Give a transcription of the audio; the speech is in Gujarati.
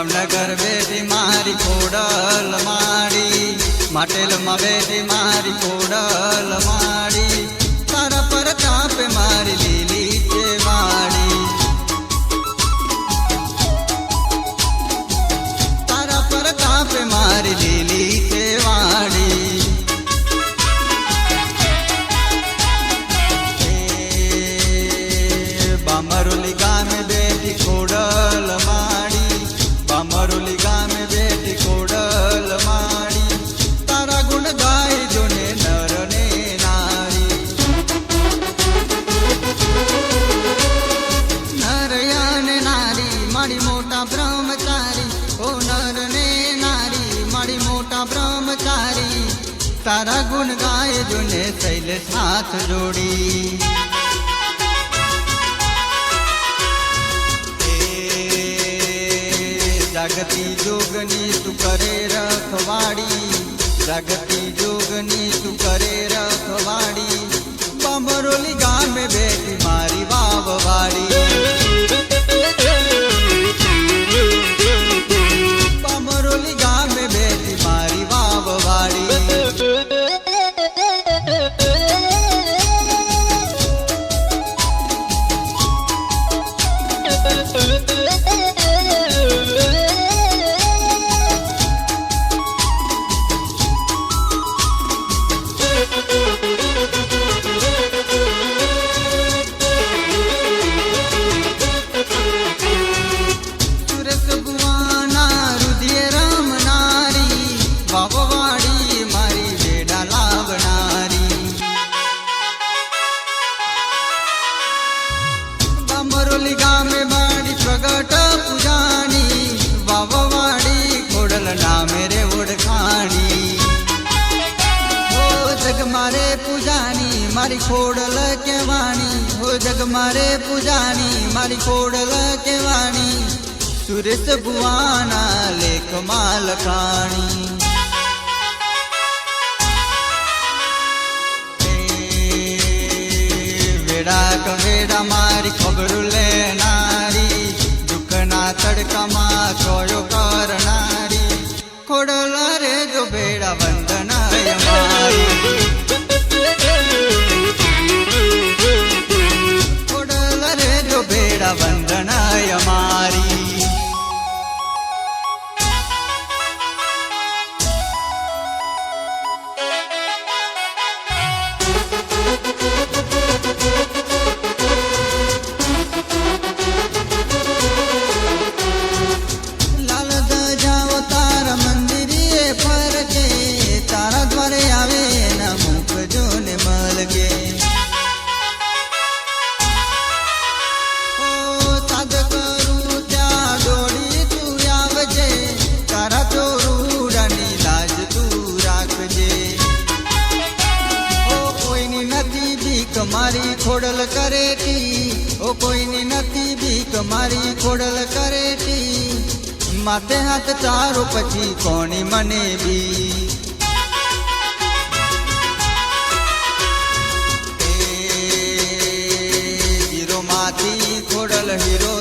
ભાવનગર બેટી મારી કોડલ મારી. માટેલમાં બેટી મારી કોડલ મારી. બ્રહ્મચારી તારા ગુણ ગાય જોને શૈલ સાથ જોડી જાગતી જોગની તું કરે રખવાડી જાગતી જોગની તું કરે રખવાડી બમરોલી ગામે બેઠી મારી બામરોલી મારી ખોડલ કેવાણી હો જગ મારે પૂજાણી મારી ખોડલ કેવાણી સુરેશ ભુવાના લેખ માલકાણી વેડા કવેડા મારી ખબર લેનારી ભીખ મારી ખોડલ કરેટી ઓ કોઈની નથી ભીખ મારી ખોડલ કરેટી માથે હાથ ચારો પછી કોણી મને બી હીરો માંથી ખોડલ હીરો